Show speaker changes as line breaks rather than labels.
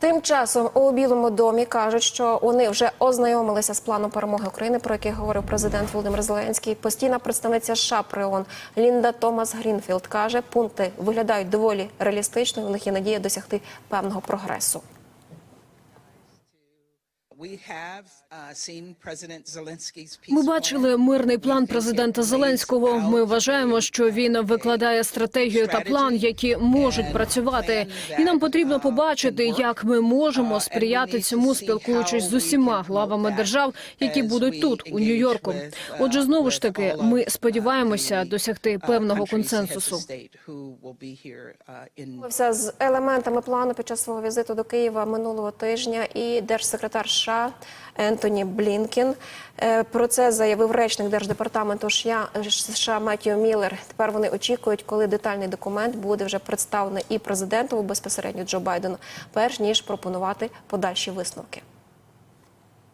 Тим часом у Білому домі кажуть, що вони вже ознайомилися з планом перемоги України, про який говорив президент Володимир Зеленський. Постійна представниця США при ООН Лінда Томас Грінфілд каже, пункти виглядають доволі реалістично. і У них є надія досягти певного прогресу.
Ми бачили мирний план президента Зеленського. Ми вважаємо, що він викладає стратегію та план, які можуть працювати. І нам потрібно побачити, як ми можемо сприяти цьому, спілкуючись з усіма главами держав, які будуть тут, у Нью-Йорку. Отже, знову ж таки, ми сподіваємося досягти певного консенсусу.
Все з елементами плану під час свого візиту до Києва минулого тижня і держсекретар США Ентоні Блінкен. Е, Про це заявив речник держдепартаменту США США Міллер. Тепер вони очікують, коли детальний документ буде вже представлений і президенту безпосередньо Джо Байдену, перш ніж пропонувати подальші висновки.